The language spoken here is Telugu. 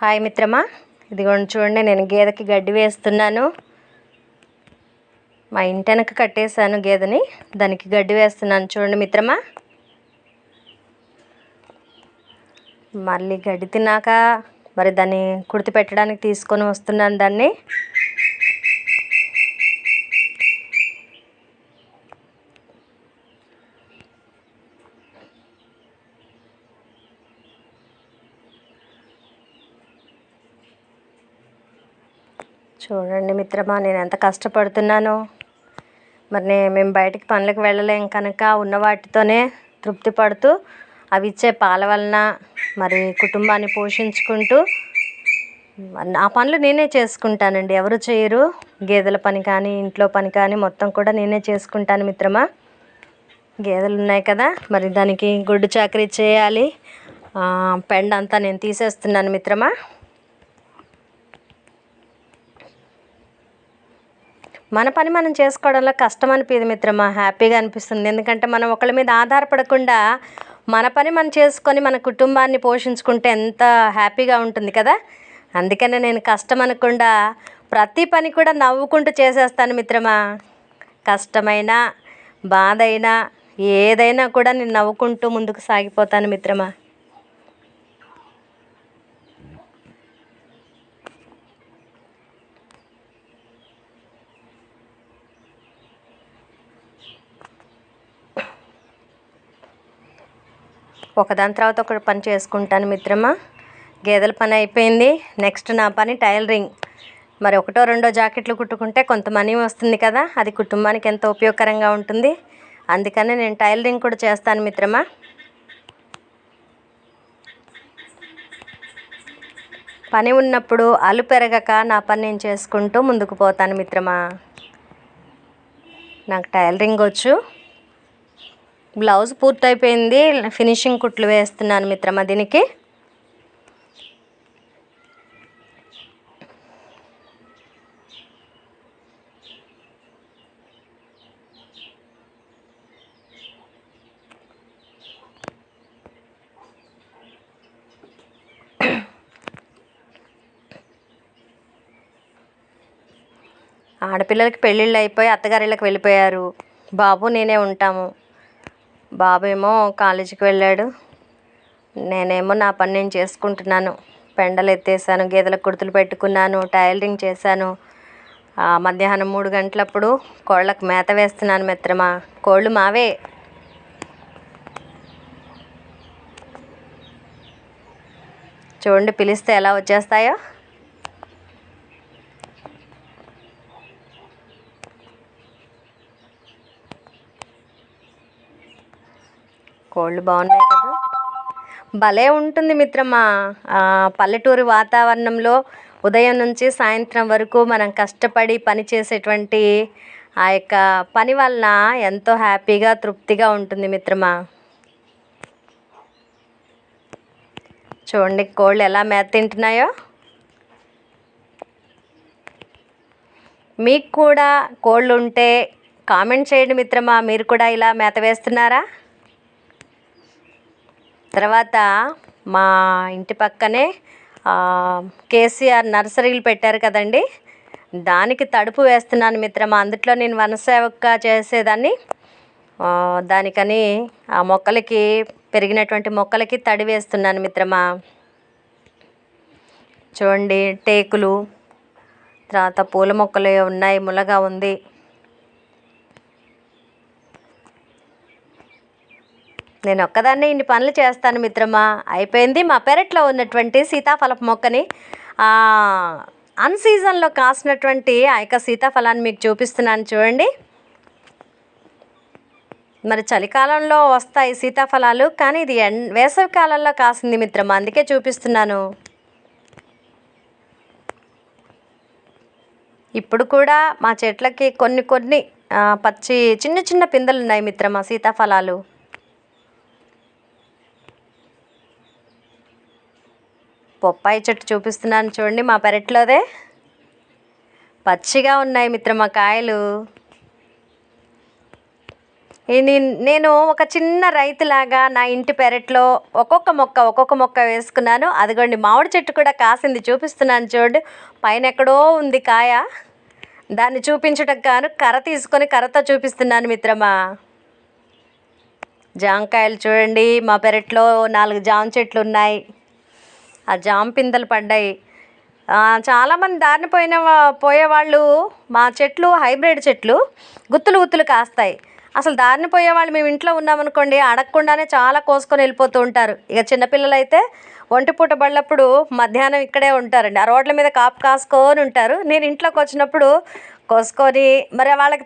హాయ్ మిత్రమా. ఇదిగోండి చూడండి నేను గేదెకి గడ్డి వేస్తున్నాను. మా ఇంటి వెనక కట్టేశాను గేదెని. దానికి గడ్డి వేస్తున్నాను చూడండి మిత్రమా. మళ్ళీ గడ్డి తిన్నాక మరి దాన్ని కుడితి పెట్టడానికి తీసుకొని వస్తున్నాను దాన్ని. చూడండి మిత్రమా నేను ఎంత కష్టపడుతున్నానో. మరి నే- మేము బయటికి పనులకు వెళ్ళలేం కనుక ఉన్న వాటితోనే తృప్తి పడుతూ అవి ఇచ్చే పాల వలన మరి కుటుంబాన్ని పోషించుకుంటూ నా పనులు నేనే చేసుకుంటానండి. ఎవరు చేయరు. గేదెల పని కానీ ఇంట్లో పని కానీ మొత్తం కూడా నేనే చేసుకుంటాను మిత్రమా. గేదెలు ఉన్నాయి కదా మరి దానికి గుడ్డు చాకరీ చేయాలి. పెండ అంతా నేను తీసేస్తున్నాను మిత్రమా. మన పని మనం చేసుకోవడంలో కష్టం అనిపించదు మిత్రమా హ్యాపీగా అనిపిస్తుంది. ఎందుకంటే మనం ఒకళ్ళ మీద ఆధారపడకుండా మన పని మనం చేసుకొని మన కుటుంబాన్ని పోషించుకుంటే ఎంత హ్యాపీగా ఉంటుంది కదా? అందుకనే నేను కష్టం అనకుండా ప్రతి పని కూడా నవ్వుకుంటూ చేసేస్తాను మిత్రమా. కష్టమైనా బాధ అయినా ఏదైనా కూడా నేను నవ్వుకుంటూ ముందుకు సాగిపోతాను మిత్రమా. ఒకదాని తర్వాత ఒకటి పని చేసుకుంటాను మిత్రమా. గేదెల పని అయిపోయింది. నెక్స్ట్ నా పని టైలరింగ్. మరి ఒకటో రెండో జాకెట్లు కుట్టుకుంటే కొంత మనీ వస్తుంది కదా అది కుటుంబానికి ఎంతో ఉపయోగకరంగా ఉంటుంది. అందుకనే నేను టైలరింగ్ కూడా చేస్తాను మిత్రమా. పని ఉన్నప్పుడు అలు పెరగక నా పని నేను చేసుకుంటూ ముందుకు పోతాను మిత్రమా. నాకు టైలరింగ్ వచ్చు. బ్లౌజ్ పూర్తయిపోయింది. ఫినిషింగ్ కుట్లు వేస్తున్నాను మిత్రమా దీనికి. ఆడపిల్లలకి పెళ్ళిళ్ళు అయిపోయి అత్తగారిళ్ళకి వెళ్ళిపోయారు. బాబు నేనే ఉంటాము. బాబు ఏమో కాలేజీకి వెళ్ళాడు. నేనేమో నా పని నేను చేసుకుంటున్నాను. పెండలు ఎత్తేసాను గేదెలకు కుర్తులు పెట్టుకున్నాను టైలరింగ్ చేశాను. మధ్యాహ్నం మూడు గంటలప్పుడు కోళ్ళకు మేత వేస్తున్నాను మిత్రమా. కోళ్ళు మావే. చూడండి పిలిస్తే ఎలా వచ్చేస్తాయో. కోళ్ళు బాగున్నాయి కదా. భలే ఉంటుంది మిత్రమా. పల్లెటూరు వాతావరణంలో ఉదయం నుంచి సాయంత్రం వరకు మనం కష్టపడి పని చేసేటువంటి ఆ యొక్క పని వలన ఎంతో హ్యాపీగా తృప్తిగా ఉంటుంది మిత్రమా. చూడండి కోళ్ళు ఎలా మేత తింటున్నాయో. మీకు కూడా కోళ్ళు ఉంటే కామెంట్ చేయండి మిత్రమా. మీరు కూడా ఇలా మేత వేస్తున్నారా? తర్వాత మా ఇంటి పక్కనే కేసీఆర్ నర్సరీలు పెట్టారు కదండి. దానికి తడుపు వేస్తున్నాను మిత్రమా. అందుట్లో నేను వనసేవక చేసేదాన్ని. దానికని ఆ మొక్కలకి పెరిగినటువంటి మొక్కలకి తడి వేస్తున్నాను మిత్రమా. చూడండి టేకులు తర్వాత పూల మొక్కలు ఉన్నాయి ములగా ఉంది. నేను ఒక్కదాన్నే ఇన్ని పనులు చేస్తాను మిత్రమా. అయిపోయింది మా పెరట్లో ఉన్నటువంటి సీతాఫలపు మొక్కని. అన్ సీజన్లో కాసినటువంటి ఆ యొక్క సీతాఫలాన్ని మీకు చూపిస్తున్నాను చూడండి. మరి చలికాలంలో వస్తాయి సీతాఫలాలు కానీ ఇది ఎండ్ వేసవి కాలంలో కాసింది మిత్రమా. అందుకే చూపిస్తున్నాను. ఇప్పుడు కూడా మా చెట్లకి కొన్ని కొన్ని పచ్చి చిన్న చిన్న పిందెలు ఉన్నాయి మిత్రమా సీతాఫలాలు. బొప్పాయి చెట్టు చూపిస్తున్నాను చూడండి మా పెరట్లోదే. పచ్చిగా ఉన్నాయి మిత్రమా కాయలు. ఈ నేను నేను ఒక చిన్న రైతులాగా నా ఇంటి పెరట్లో ఒక్కొక్క మొక్క ఒక్కొక్క మొక్క వేసుకున్నాను. అదిగోండి మామిడి చెట్టు కూడా కాసింది చూపిస్తున్నాను చూడు పైన ఎక్కడో ఉంది కాయ. దాన్ని చూపించటం కాను కర్ర తీసుకొని కర్రతో చూపిస్తున్నాను మిత్రమా. జామకాయలు చూడండి మా పెరట్లో నాలుగు జామ చెట్లు ఉన్నాయి. ఆ జామ పిందెలు పడ్డాయి. చాలామంది దారిని పోయిన వా- పోయేవాళ్ళు మా చెట్లు హైబ్రిడ్ చెట్లు గుత్తులు గుత్తులు కాస్తాయి. అసలు దారిని పోయేవాళ్ళు మేము ఇంట్లో ఉన్నామనుకోండి అడగకుండానే చాలా కోసుకొని వెళ్ళిపోతూ ఉంటారు. ఇక చిన్నపిల్లలు అయితే ఒంటిపూట పడినప్పుడు మధ్యాహ్నం ఇక్కడే ఉంటారండి. ఆ రోడ్ల మీద కాపు కాసుకొని ఉంటారు. నేను ఇంట్లోకి వచ్చినప్పుడు కోసుకొని మరి వాళ్ళకి